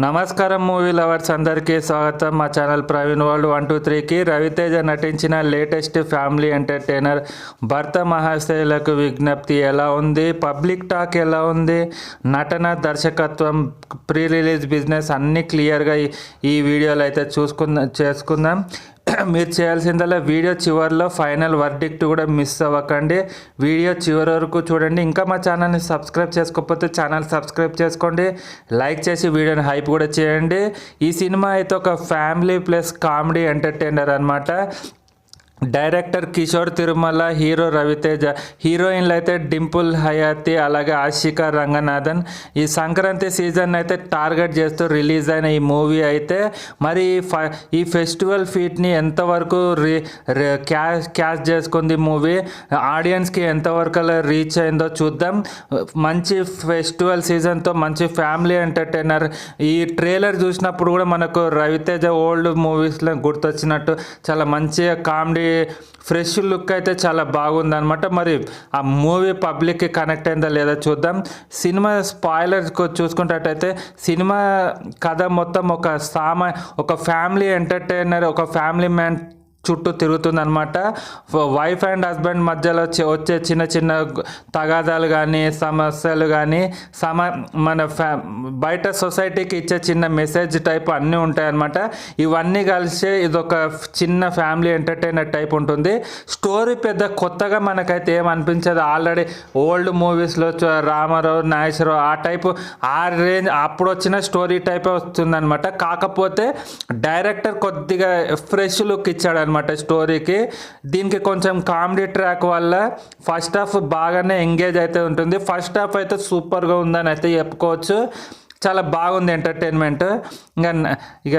నమస్కారం movie lovers అందరికీ స్వాగతం. మా channel Praveen world one two త్రీకి రవితేజ నటించిన లేటెస్ట్ ఫ్యామిలీ ఎంటర్టైనర్ భర్త మహాశయులకు విజ్ఞప్తి ఎలా ఉంది? పబ్లిక్ టాక్ ఎలా ఉంది? నటన దర్శకత్వం ప్రీ రిలీజ్ బిజినెస్ అన్నీ క్లియర్గా ఈ- ఈ వీడియోలో అయితే చూసుకుందాం చేసుకుందాం. మీరు చేయాల్సిందల్లా వీడియో చివరిలో ఫైనల్ వర్డిక్ట్ కూడా మిస్ అవ్వకండి. వీడియో చివరి వరకు చూడండి. ఇంకా మా ఛానల్ని సబ్స్క్రైబ్ చేసుకోకపోతే ఛానల్ సబ్స్క్రైబ్ చేసుకోండి. లైక్ చేసి వీడియోని హైప్ కూడా చేయండి. ఈ సినిమా అయితే ఒక ఫ్యామిలీ ప్లస్ కామెడీ ఎంటర్టైనర్ అనమాట డైరెక్టర్ కిషోర్ తిరుమల హీరో రవితేజ హీరోయిన్లు అయితే డింపుల్ హయాతి అలాగే ఆశిక రంగనాథన్. ఈ సంక్రాంతి సీజన్ అయితే టార్గెట్ చేస్తూ రిలీజ్ అయిన ఈ మూవీ అయితే మరి ఈ ఈ ఫెస్టివల్ ఫీట్ని ఎంతవరకు రీ క్యాష్ క్యాష్ చేసుకుంది మూవీ? ఆడియన్స్కి ఎంతవరకు అలా రీచ్ అయిందో చూద్దాం. మంచి ఫెస్టివల్ సీజన్తో మంచి ఫ్యామిలీ ఎంటర్టైనర్. ఈ ట్రైలర్ చూసినప్పుడు కూడా మనకు రవితేజ ఓల్డ్ మూవీస్లో గుర్తొచ్చినట్టు చాలా మంచిగా కామెడీ ఫ్రెష్ లుక్ అయితే చాలా బాగుంది అనమాట మరి ఆ మూవీ పబ్లిక్కి కనెక్ట్ అయిందా లేదా చూద్దాం. సినిమా స్పాయిలర్ చూసుకున్నట్టయితే సినిమా కథ మొత్తం ఒక సామా ఒక ఫ్యామిలీ ఎంటర్టైనర్ ఒక ఫ్యామిలీ మ్యాన్ చుట్టూ తిరుగుతుందనమాట వైఫ్ అండ్ హస్బెండ్ మధ్యలో వచ్చే చిన్న చిన్న తగాదాలు కానీ సమస్యలు కానీ సమ మన ఫ్యా బయట సొసైటీకి ఇచ్చే చిన్న మెసేజ్ టైప్ అన్నీ ఉంటాయన్నమాట. ఇవన్నీ కలిసి ఇదొక చిన్న ఫ్యామిలీ ఎంటర్టైనర్ టైప్ ఉంటుంది. స్టోరీ పెద్ద కొత్తగా మనకైతే ఏం అనిపించదు. ఆల్రెడీ ఓల్డ్ మూవీస్లో రామారావు నాగేశ్వరరావు ఆ టైపు ఆ రేంజ్ అప్పుడు వచ్చిన స్టోరీ టైపే వస్తుందన్నమాట. కాకపోతే డైరెక్టర్ కొద్దిగా ఫ్రెష్ లుక్ ఇచ్చాడు అనమాట స్టోరీకి దీనికి కొంచెం కామెడీ ట్రాక్ వల్ల ఫస్ట్ హాఫ్ బాగానే ఎంగేజ్ అయితే ఉంటుంది. ఫస్ట్ హాఫ్ అయితే సూపర్గా ఉందని అయితే చెప్పుకోవచ్చు. చాలా బాగుంది ఎంటర్టైన్మెంట్ ఇంకా ఇక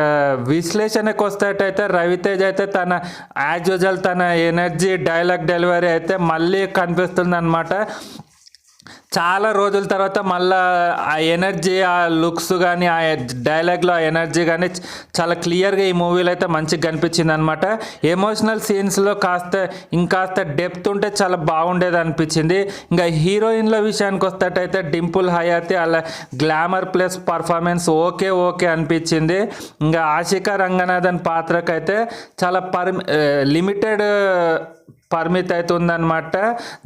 విశ్లేషణకు వస్తేటైతే రవితేజ్ అయితే తన యాజ్ యూజువల్ తన ఎనర్జీ డైలాగ్ డెలివరీ అయితే మళ్ళీ కనిపిస్తుంది అనమాట చాలా రోజుల తర్వాత మళ్ళా ఆ ఎనర్జీ ఆ లుక్స్ కానీ ఆ డైలాగ్లో ఆ ఎనర్జీ కానీ చాలా క్లియర్గా ఈ మూవీలో అయితే మంచిగా కనిపించింది అనమాట ఎమోషనల్ సీన్స్లో కాస్త ఇంకాస్త డెప్త్ ఉంటే చాలా బాగుండేది అనిపించింది. ఇంకా హీరోయిన్ల విషయానికి వస్తేటైతే డింపుల్ హయాతి అలా glamour plus performance okay okay అనిపించింది. ఇంకా ఆశిక రంగనాథన్ పాత్రకైతే చాలా పర్ లిమిటెడ్ పరిమితి అవుతుందనమాట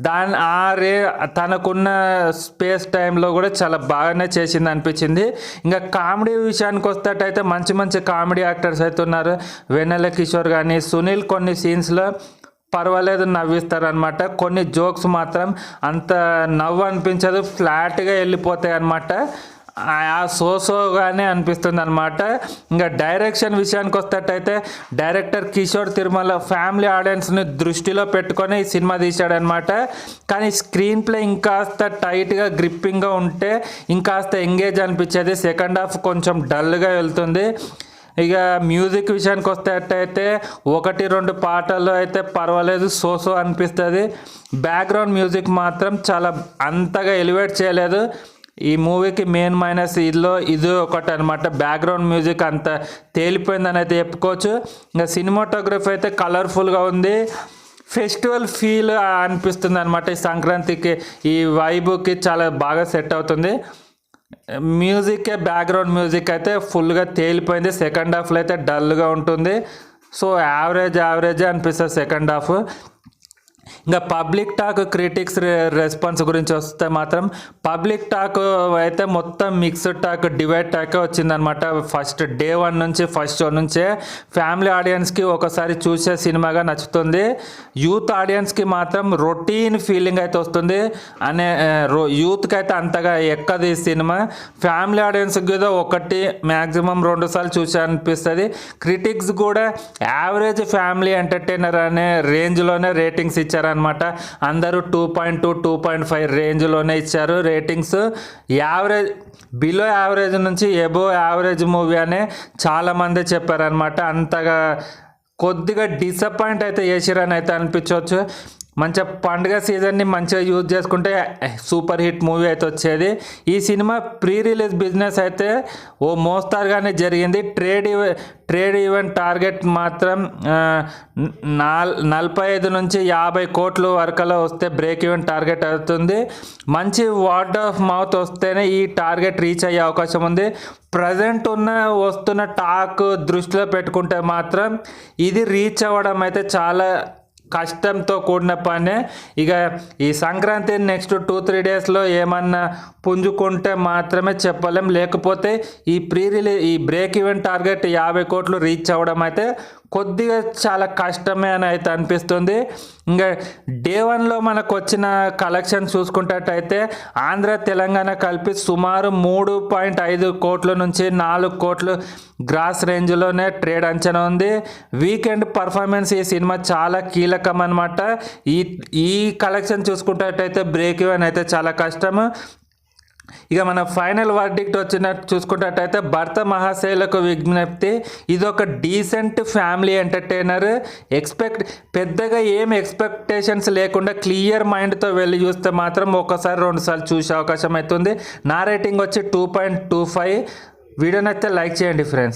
దాని ఆ రే తనకున్న స్పేస్ టైంలో కూడా చాలా బాగానే చేసింది అనిపించింది ఇంకా కామెడీ విషయానికి వస్తేటైతే మంచి మంచి కామెడీ యాక్టర్స్ అయితే ఉన్నారు వెన్నెల కిషోర్ కానీ సునీల్ కొన్ని సీన్స్లో పర్వాలేదు నవ్విస్తారనమాట కొన్ని జోక్స్ మాత్రం అంత నవ్వు అనిపించదు ఫ్లాట్గా వెళ్ళిపోతాయి అనమాట ఆ సోసోగానే అనిపిస్తుంది అనమాట ఇంకా డైరెక్షన్ విషయానికి వస్తేటైతే డైరెక్టర్ కిషోర్ తిరుమల ఫ్యామిలీ ఆడియన్స్ని దృష్టిలో పెట్టుకొని ఈ సినిమా తీశాడనమాట కానీ స్క్రీన్ ప్లే ఇంకాస్త టైట్గా గ్రిప్పింగ్గా ఉంటే ఇంకాస్త ఎంగేజ్ అనిపించేది. సెకండ్ హాఫ్ కొంచెం డల్గా వెళ్తుంది. ఇక మ్యూజిక్ విషయానికి వస్తేటైతే ఒకటి రెండు పాటలు అయితే పర్వాలేదు సో సో అనిపిస్తుంది. బ్యాక్గ్రౌండ్ మ్యూజిక్ మాత్రం చాలా అంతగా ఎలివేట్ చేయలేదు. ఈ మూవీకి మెయిన్ మైనస్ ఇదిలో ఇది ఒకటి అనమాట బ్యాక్గ్రౌండ్ మ్యూజిక్ అంత తేలిపోయిందని అయితే చెప్పుకోవచ్చు. ఇంకా సినిమాటోగ్రఫీ అయితే కలర్ఫుల్గా ఉంది. ఫెస్టివల్ ఫీల్ అనిపిస్తుంది అనమాట ఈ సంక్రాంతికి. ఈ వైబుకి చాలా బాగా సెట్ అవుతుంది. మ్యూజిక్ బ్యాక్గ్రౌండ్ మ్యూజిక్ అయితే ఫుల్గా తేలిపోయింది. సెకండ్ హాఫ్లో అయితే డల్గా ఉంటుంది. సో యావరేజ్ యావరేజ్ అనిపిస్తుంది సెకండ్ హాఫ్ ఇంకా పబ్లిక్ టాక్ క్రిటిక్స్ రెస్పాన్స్ గురించి వస్తే మాత్రం పబ్లిక్ టాక్ అయితే మొత్తం మిక్స్డ్ టాక్ డివైడ్ టాకే వచ్చిందనమాట ఫస్ట్ డే వన్ నుంచి ఫస్ట్ షో నుంచే ఫ్యామిలీ ఆడియన్స్కి ఒకసారి చూసే సినిమాగా నచ్చుతుంది. యూత్ ఆడియన్స్కి మాత్రం రొటీన్ ఫీలింగ్ అయితే వస్తుంది. అనే యూత్కి అయితే అంతగా ఎక్కదు ఈ సినిమా. ఫ్యామిలీ ఆడియన్స్కి ఏదో ఒకటి మ్యాక్సిమం రెండు సార్లు చూసే అనిపిస్తుంది. క్రిటిక్స్ కూడా యావరేజ్ ఫ్యామిలీ ఎంటర్టైనర్ అనే రేంజ్లోనే రేటింగ్స్ ఇచ్చారు. ఇచ్చారనమాట అందరూ two point two two point five రేంజ్లోనే ఇచ్చారు. రేటింగ్స్ యావరేజ్ బిలో యావరేజ్ నుంచి ఎబో యావరేజ్ మూవీ అనే చాలామంది చెప్పారనమాట అంతగా కొద్దిగా డిసప్పాయింట్ అయితే చేసిరని అయితే అనిపించవచ్చు. మంచిగా పండుగ సీజన్ని మంచిగా యూజ్ చేసుకుంటే సూపర్ హిట్ మూవీ అయితే వచ్చేది. ఈ సినిమా ప్రీ రిలీజ్ బిజినెస్ అయితే ఓ మోస్తారుగానే జరిగింది. ట్రేడ్ ట్రేడ్ ఈవెంట్ టార్గెట్ మాత్రం నాల్ నలభై ఐదు నుంచి యాభై కోట్లు వరకలో వస్తే బ్రేక్ ఈవెంట్ టార్గెట్ అవుతుంది. మంచి వర్డ్ ఆఫ్ మౌత్ వస్తేనే ఈ టార్గెట్ రీచ్ అయ్యే అవకాశం ఉంది. ప్రజెంట్ ఉన్న వస్తున్న టాక్ దృష్టిలో పెట్టుకుంటే మాత్రం ఇది రీచ్ అవ్వడం అయితే చాలా కష్టంతో కూడిన పనే. ఇక ఈ సంక్రాంతి నెక్స్ట్ టూ త్రీ డేస్లో ఏమన్నా పుంజుకుంటే మాత్రమే చెప్పలేం. లేకపోతే ఈ ప్రీ రిలీజ్ ఈ బ్రేక్ ఈవెంట్ టార్గెట్ యాభై కోట్లు రీచ్ అవ్వడం అయితే కొద్దిగా చాలా కష్టమే అని అయితే అనిపిస్తుంది. ఇంకా డే వన్లో మనకు వచ్చిన కలెక్షన్ చూసుకున్నట్టయితే ఆంధ్ర తెలంగాణ కలిపి సుమారు మూడు పాయింట్ ఐదు కోట్ల నుంచి నాలుగు కోట్లు గ్రాస్ రేంజ్లోనే ట్రేడ్ అంచనా ఉంది. వీకెండ్ పర్ఫార్మెన్స్ ఈ సినిమా చాలా కీలకం అనమాట ఈ ఈ కలెక్షన్ చూసుకున్నట్టయితే బ్రేక్ ఈవెన్ అయితే చాలా కష్టం ఇక మన ఫైనల్ వర్డిక్ట్ వచ్చినట్టు చూసుకున్నట్టయితే భర్త మహాశైలకు విజ్ఞప్తి ఇది ఒక డీసెంట్ ఫ్యామిలీ ఎంటర్టైనర్ ఎక్స్పెక్ట్ పెద్దగా ఏం ఎక్స్పెక్టేషన్స్ లేకుండా క్లియర్ మైండ్తో వెళ్ళి చూస్తే మాత్రం ఒకసారి రెండుసార్లు చూసే అవకాశం అవుతుంది నా రేటింగ్ వచ్చి టూ పాయింట్ టూ ఫైవ్ వీడియోనైతే లైక్ చేయండి ఫ్రెండ్స్